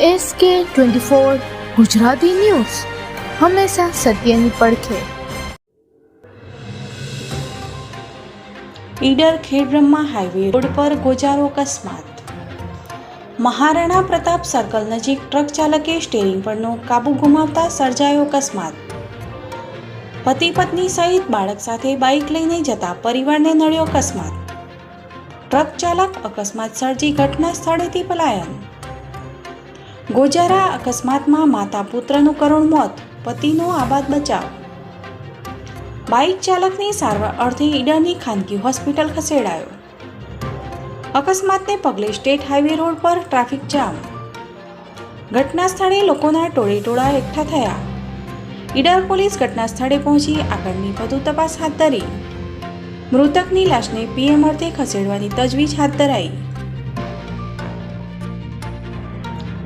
S કે twenty four Gujarati news. હંમેશા સત્યની પડખે. ઈડર ખેડબ્રહ્મા હાઈવે રોડ પર ગોજારો અકસ્માત. મહારાણા પ્રતાપ સર્કલ નજીક ટ્રક ચાલકે સ્ટેરિંગ પરનો કાબુ ગુમાવતા સર્જાયો અકસ્માત. પતિ પત્ની સહિત બાળક સાથે બાઇક લઈને જતા પરિવારને નડ્યો અકસ્માત. ટ્રક ચાલક અકસ્માત સર્જી ઘટના સ્થળેથી પલાયન. ગોજારા અકસ્માતમાં માતા પુત્રનું કરુણ મોત, પતિનો આબાદ બચાવ. બાઇક ચાલકની સારવાર અર્થે ઈડરની ખાનગી હોસ્પિટલ ખસેડાયો. અકસ્માતને પગલે સ્ટેટ હાઈવે રોડ પર ટ્રાફિક જામ. ઘટના સ્થળે લોકોના ટોળે ટોળા એકઠા થયા. ઈડર પોલીસ ઘટના સ્થળે પહોંચી આગળની વધુ તપાસ હાથ ધરી. મૃતકની લાશને પીએમ અર્થે ખસેડવાની તજવીજ હાથ ધરાઈ.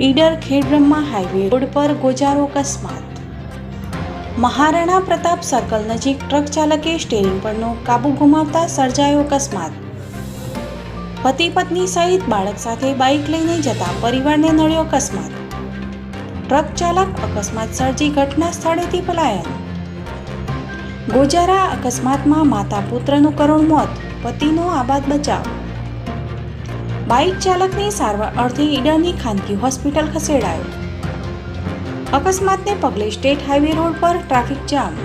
ઈડર ખેડબ્રહ્મા હાઈવે રોડ પર ગોજારો અકસ્માત. મહારાણા પ્રતાપ સર્કલ નજીક ટ્રક ચાલકે સ્ટેરિંગ પરનો કાબુ ગુમાવતા સર્જાયો અકસ્માત. પતિ પત્ની સહિત બાળક સાથે બાઇક લઈને જતા પરિવારને નડ્યો અકસ્માત. ટ્રક ચાલક અકસ્માત સર્જી ઘટના સ્થળેથી પલાયન. ગોજારા અકસ્માતમાં માતા પુત્રનું કરુણ મોત, પતિનો આબાદ બચાવ. બાઇક ચાલકની સારવાર અર્થે ઈડરની ખાનગી હોસ્પિટલ ખસેડાયો. અકસ્માતને પગલે સ્ટેટ હાઈવે રોડ પર ટ્રાફિક જામ.